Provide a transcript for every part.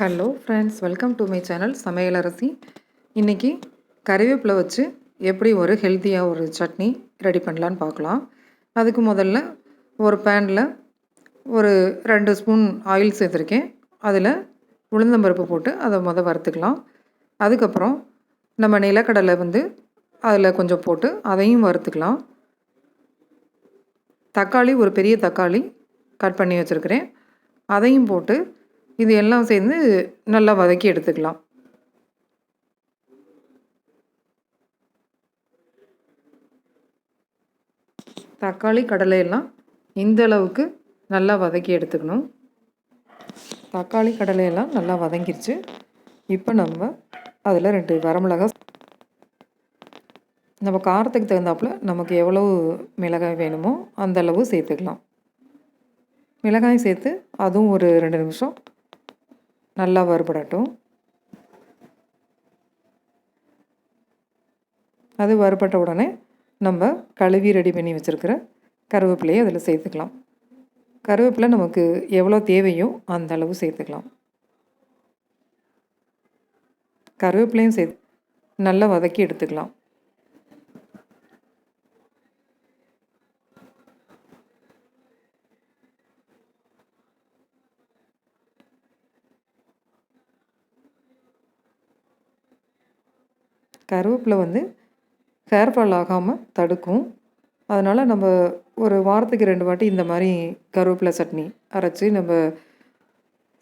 Hello friends welcome to my channel சமையலரசி இன்றைக்கி கறிவேப்பிலை வச்சு எப்படி ஒரு ஹெல்த்தியாக ஒரு சட்னி ரெடி பண்ணலான்னு பார்க்கலாம். அதுக்கு முதல்ல ஒரு பேனில் ஒரு ரெண்டு ஸ்பூன் ஆயில் சேர்த்துருக்கேன். அதில் உளுந்தம்பருப்பு போட்டு அதை மொதல் வறுத்துக்கலாம். அதுக்கப்புறம் நம்ம நிலக்கடலை வந்து அதில் கொஞ்சம் போட்டு அதையும் வறுத்துக்கலாம். தக்காளி ஒரு பெரிய தக்காளி கட் பண்ணி வச்சுருக்கிறேன். அதையும் போட்டு இது எல்லாம் சேர்ந்து நல்லா வதக்கி எடுத்துக்கலாம். தக்காளி கடலை எல்லாம் இந்த அளவுக்கு நல்லா வதக்கி எடுத்துக்கணும். தக்காளி கடலையெல்லாம் நல்லா வதங்கிருச்சு. இப்போ நம்ம அதில் ரெண்டு வரமிளகா நம்ம காரத்துக்கு தகுந்தாப்புல நமக்கு எவ்வளவு மிளகாய் வேணுமோ அந்த அளவு சேர்த்துக்கலாம். மிளகாய் சேர்த்து அதுவும் ஒரு ரெண்டு நிமிஷம் நல்லா வறுபடட்டும். அது வறுபட்ட உடனே நம்ம கழுவி ரெடி பண்ணி வச்சுருக்கிற கருவேப்பிலையை அதில் சேர்த்துக்கலாம். கருவேப்பிலை நமக்கு எவ்வளோ தேவையோ அந்த அளவு சேர்த்துக்கலாம். கருவேப்பிலையும் சேர்த்து நல்லா வதக்கி எடுத்துக்கலாம். கருவேப்பிலை வந்து ஹேர் ஃபால் ஆகாமல் தடுக்கும். அதனால் நம்ம ஒரு வாரத்துக்கு ரெண்டு வாட்டி இந்த மாதிரி கருவேப்பிலை சட்னி அரைச்சி நம்ம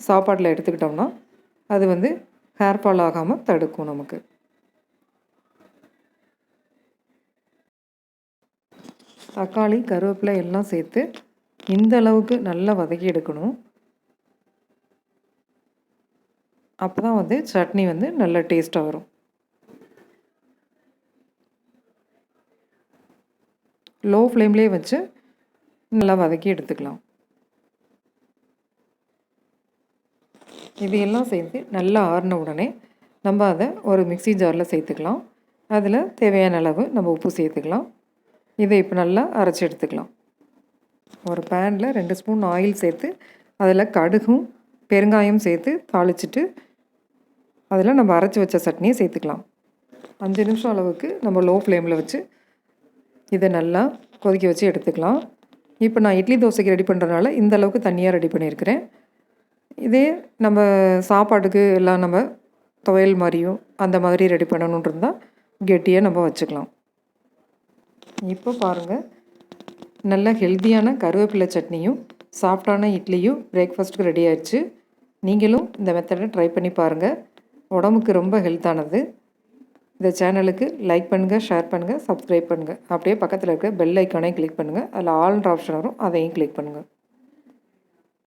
சாப்பாட்டில் எடுத்துக்கிட்டோம்னா அது வந்து ஹேர் ஃபால் ஆகாமல் தடுக்கும் நமக்கு. தக்காளி கருவேப்பிலை எல்லாம் சேர்த்து இந்த அளவுக்கு நல்லா வதக்கி எடுக்கணும். அப்போ தான் வந்து சட்னி வந்து நல்ல டேஸ்ட்டாக வரும். லோ ஃப்ளேம்லேயே வச்சு நல்லா வதக்கி எடுத்துக்கலாம். இது எல்லாம் சேர்த்து நல்லா ஆறின உடனே நம்ம அதை ஒரு மிக்சி ஜாரில் சேர்த்துக்கலாம். அதில் தேவையான அளவு நம்ம உப்பு சேர்த்துக்கலாம். இதை இப்போ நல்லா அரைச்சி எடுத்துக்கலாம். ஒரு பேனில் ரெண்டு ஸ்பூன் ஆயில் சேர்த்து அதில் கடுகும் பெருங்காயம் சேர்த்து தாளிச்சிட்டு அதில் நம்ம அரைச்சி வச்ச சட்னியை சேர்த்துக்கலாம். அஞ்சு நிமிஷம் அளவுக்கு நம்ம லோ ஃப்ளேமில் வச்சு இதை நல்லா கொதிக்க வச்சு எடுத்துக்கலாம். இப்போ நான் இட்லி தோசைக்கு ரெடி பண்ணுறதுனால இந்த அளவுக்கு தண்ணியாக ரெடி பண்ணியிருக்கிறேன். இதே நம்ம சாப்பாட்டுக்கு எல்லாம் நம்ம துவையல் மாதிரியும் அந்த மாதிரி ரெடி பண்ணணுன்ட்டு இருந்தால் கெட்டியாக நம்ம வச்சுக்கலாம். இப்போ பாருங்கள் நல்ல ஹெல்த்தியான கருவேப்பிலை சட்னியும் சாஃப்டான இட்லியும் பிரேக்ஃபாஸ்ட்டுக்கு ரெடி ஆயிடுச்சு. நீங்களும் இந்த மெத்தடை ட்ரை பண்ணி பாருங்கள் உடம்புக்கு ரொம்ப ஹெல்த்தானது இந்த சேனலுக்கு லைக் பண்ணுங்கள் ஷேர் பண்ணுங்கள் சப்ஸ்கிரைப் பண்ணுங்கள் அப்படியே பக்கத்தில் இருக்க பெல் ஐக்கானையும் கிளிக் பண்ணுங்கள் அதில் ஆல்ன்ற ஆப்ஷன் வரும் அதையும் கிளிக் பண்ணுங்கள்